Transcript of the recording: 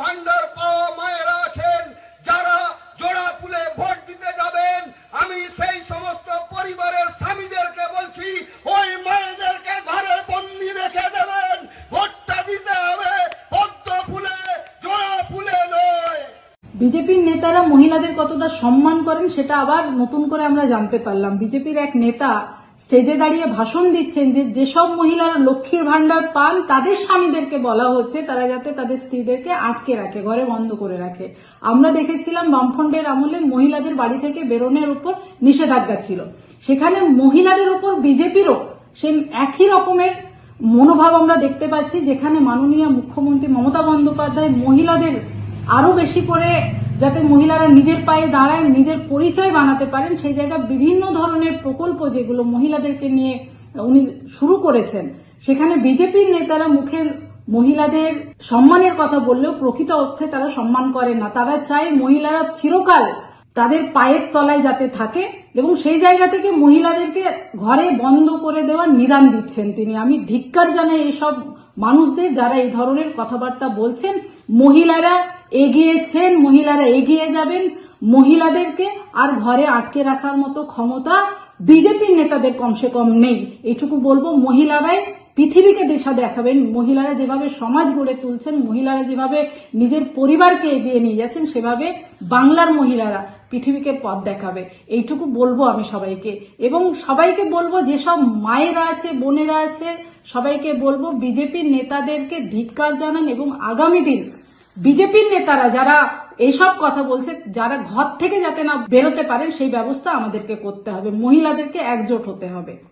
ভান্ডার পাওয়া মায়েরা আছেন, যারা জোড়া ফুলে ভোট দিতে যাবেন। আমি সেই সমস্ত পরিবারের স্বামীদেরকে বলছি, ওই মায়েদেরকে ঘরে বন্দি রেখে দেবেন। ভোটটা দিতে হবে ফুলে নয়। বিজেপির নেতারা মহিলাদের কতটা সম্মান করেন সেটা আবার নতুন করে আমরা জানতে পারলাম। বিজেপির এক নেতা স্টেজে দাঁড়িয়ে ভাষণ দিচ্ছেন যে, যেসব মহিলারা লক্ষ্মীর ভান্ডার পান, তাদের স্বামীদেরকে বলা হচ্ছে, তারা যাতে তাদের স্ত্রীদেরকে আটকে রাখে, ঘরে বন্ধ করে রাখে। আমরা দেখেছিলাম বামফ্রন্টের আমলে মহিলাদের বাড়ি থেকে বেরোনোর উপর নিষেধাজ্ঞা ছিল। সেখানে মহিলাদের উপর বিজেপিরও সে একই রকমের মনোভাব আমরা দেখতে পাচ্ছি, যেখানে মাননীয় মুখ্যমন্ত্রী মমতা বন্দ্যোপাধ্যায় মহিলাদের আরও বেশি করে যাতে মহিলারা নিজের পায়ে দাঁড়ায়, নিজের পরিচয় বানাতে পারেন, সেই জায়গায় বিভিন্ন ধরনের প্রকল্প যেগুলো মহিলাদেরকে নিয়ে উনি শুরু করেছেন, সেখানে বিজেপির নেতারা মুখের মহিলাদের সম্মানের কথা বললেও প্রকৃত অর্থে তারা সম্মান করে না। তারা চায় মহিলারা চিরকাল তাদের পায়ের তলায় যাতে থাকে এবং সেই জায়গা থেকে মহিলাদেরকে ঘরে বন্ধ করে দেওয়ার নিদান দিচ্ছেন তিনি। আমি ধিক্কার জানাই এইসব মানুষদের যারা এই ধরনের কথাবার্তা বলছেন, মহিলারা এগিয়েছেন, মহিলারা এগিয়ে যাবেন, মহিলাদেরকে আর ঘরে আটকে রাখার মতো ক্ষমতা বিজেপির নেতাদের কমসে কম নেই। এটুকু বলব, মহিলারাই পৃথিবীকে দিশা দেখাবেন, মহিলারা যেভাবে সমাজ গড়ে তুলছেন, মহিলারা যেভাবে নিজের পরিবারকে এগিয়ে নিয়ে যাচ্ছেন, সেভাবে বাংলার মহিলারা পৃথিবীকে পথ দেখাবে। এইটুকু বলব আমি সবাইকে। এবং সবাইকে বলব, যেসব মায়েরা আছে, বোনেরা আছে, সবাইকে বলব, বিজেপির নেতাদেরকে ধিক্কার জানান এবং আগামী দিন বিজেপির নেতারা যারা এইসব কথা বলছে, যারা ঘর থেকে যাতে না বেরোতে পারেন, সেই ব্যবস্থা আমাদেরকে করতে হবে। মহিলাদেরকে একজোট হতে হবে।